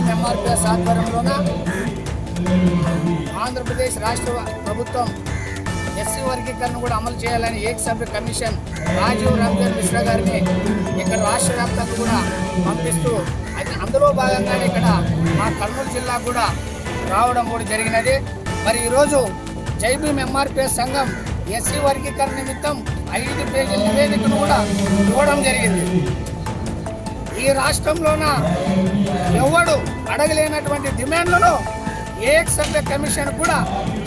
ఎంఆర్పిఎస్ ఆధ్వర్యంలోన ఆంధ్రప్రదేశ్ రాష్ట్ర ప్రభుత్వం ఎస్సీ వర్గీకరణ కూడా అమలు చేయాలని ఏకసభ్య కమిషన్ రాజీవ్ రంజన్ మిశ్రా గారిని ఇక్కడ రాష్ట్ర వ్యాప్తంగా కూడా పంపిస్తూ అది అందులో భాగంగానే ఇక్కడ మా కర్నూలు జిల్లా కూడా రావడం కూడా జరిగినది. మరి ఈరోజు జైబీఎం ఎంఆర్పిఎస్ సంఘం ఎస్సీ వర్గీకరణ నిమిత్తం ఐదు పేజీల నివేదికను కూడా ఇవ్వడం జరిగింది. ఈ రాష్ట్రంలోన ఎవడు అడగలేనటువంటి డిమాండ్లను ఏక్ సభ్య కమిషన్ కూడా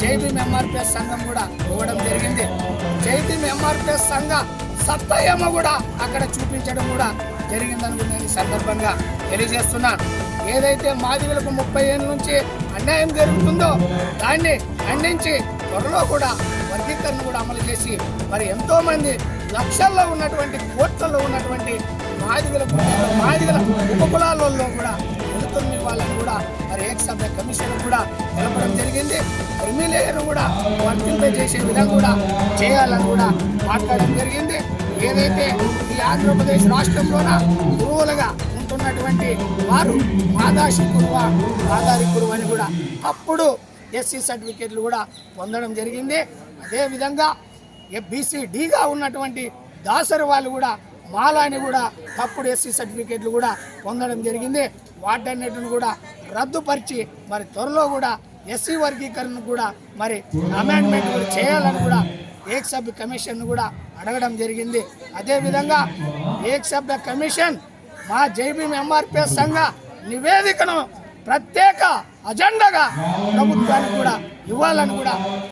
జైబీం ఎంఆర్పిఎస్ సంఘం కూడా ఇవ్వడం జరిగింది. జైబీం ఎంఆర్పిఎస్ సంఘ సత్తా ఏమో కూడా అక్కడ చూపించడం కూడా జరిగిందని నేను సందర్భంగా తెలియజేస్తున్నాను ఏదైతే మాదిగలకు ముప్పై ఏళ్ళ నుంచి అన్యాయం జరుగుతుందో దాన్ని ఖండించి త్వరలో కూడా వర్గీకరణ కూడా అమలు చేసి మరి ఎంతోమంది లక్షల్లో ఉన్నటువంటి కోట్లలో ఉన్నటువంటి మాదిగల మాదిగల ఉపకులాలలో కూడా వెళుతున్న వాళ్ళని కూడా మరి ఏకసభ్య కమిషన్ కూడా తెలపడం జరిగింది. క్రిమిలేయర్ కూడా వర్తింపజేసే విధంగా కూడా చేయాలని కూడా మాట్లాడడం జరిగింది. ఏదైతే ఈ ఆంధ్రప్రదేశ్ రాష్ట్రంలోన గురువులుగా ఉంటున్నటువంటి వారు మాదాశి కురువ మాదారి కురువ అని కూడా అప్పుడు ఎస్సీ సర్టిఫికేట్లు కూడా పొందడం జరిగింది. అదేవిధంగా బీసీ డీగా ఉన్నటువంటి దాసరి వాళ్ళు కూడా మాలాని కూడా తప్పుడు ఎస్సీ సర్టిఫికేట్లు కూడా పొందడం జరిగింది. వాటన్నిటిని కూడా రద్దుపరిచి మరి త్వరలో కూడా ఎస్సీ వర్గీకరణ కూడా మరి అమెండ్మెంట్ కూడా చేయాలని కూడా ఏక్ సభ్య కమిషన్ కూడా అడగడం జరిగింది. అదేవిధంగా ఏక్ సభ్య కమిషన్ మా జైబీం ఎంఆర్పిఎస్ సంఘ నివేదికను ప్రత్యేక అజెండాగా ప్రభుత్వానికి కూడా ఇవ్వాలని కూడా